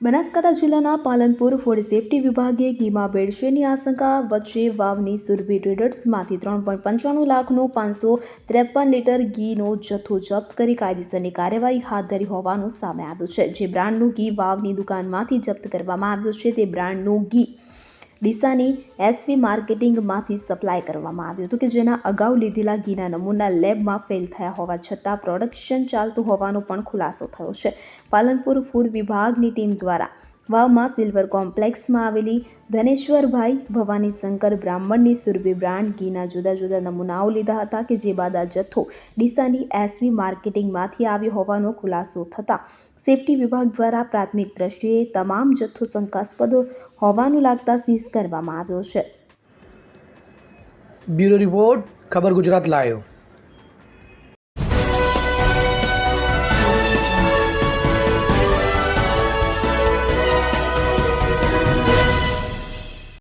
બનાસકાંઠા જિલ્લાના Palanpur food safety વિભાગે ઘીમાં ભેળસેળની આશંકા વચ્ચે વાવની સુરભી ટ્રેડર્સમાંથી ત્રણ પોઈન્ટ પંચાણું લાખનો પાંચસો ત્રેપન લીટર ઘીનો જથ્થો જપ્ત કરી કાયદેસરની કાર્યવાહી હાથ ધરી હોવાનું સામે આવ્યું છે. જે બ્રાન્ડનું ઘી વાવની દુકાનમાંથી જપ્ત કરવામાં આવ્યું છે, તે બ્રાન્ડનું ઘી ડીસાની એસવી માર્કેટિંગમાંથી સપ્લાય કરવામાં આવ્યું હતું કે જેના અગાઉ લીધેલા ઘીના નમૂના લેબમાં ફેલ થયા હોવા છતાં પ્રોડક્શન ચાલતું હોવાનો પણ ખુલાસો થયો છે. પાલનપુર ફૂડ વિભાગની ટીમ દ્વારા વાવમાં સિલ્વર કોમ્પ્લેક્સમાં આવેલી ધનેશ્વરભાઈ ભવાની શંકર બ્રાહ્મણની સુરભી બ્રાન્ડ ઘીના જુદા જુદા નમૂનાઓ લીધા હતા કે જે બાદ આ જથ્થો ડીસાની એસવી માર્કેટિંગમાંથી આવ્યો હોવાનો ખુલાસો થતાં સેફટી વિભાગ દ્વારા પ્રાથમિક દ્રષ્ટિએ તમામ જથ્થો શંકાસ્પદ હોવાનું લાગતા સીઝ કરવામાં આવ્યો છે. બ્યુરો રિપોર્ટ, ખબર ગુજરાત લાયો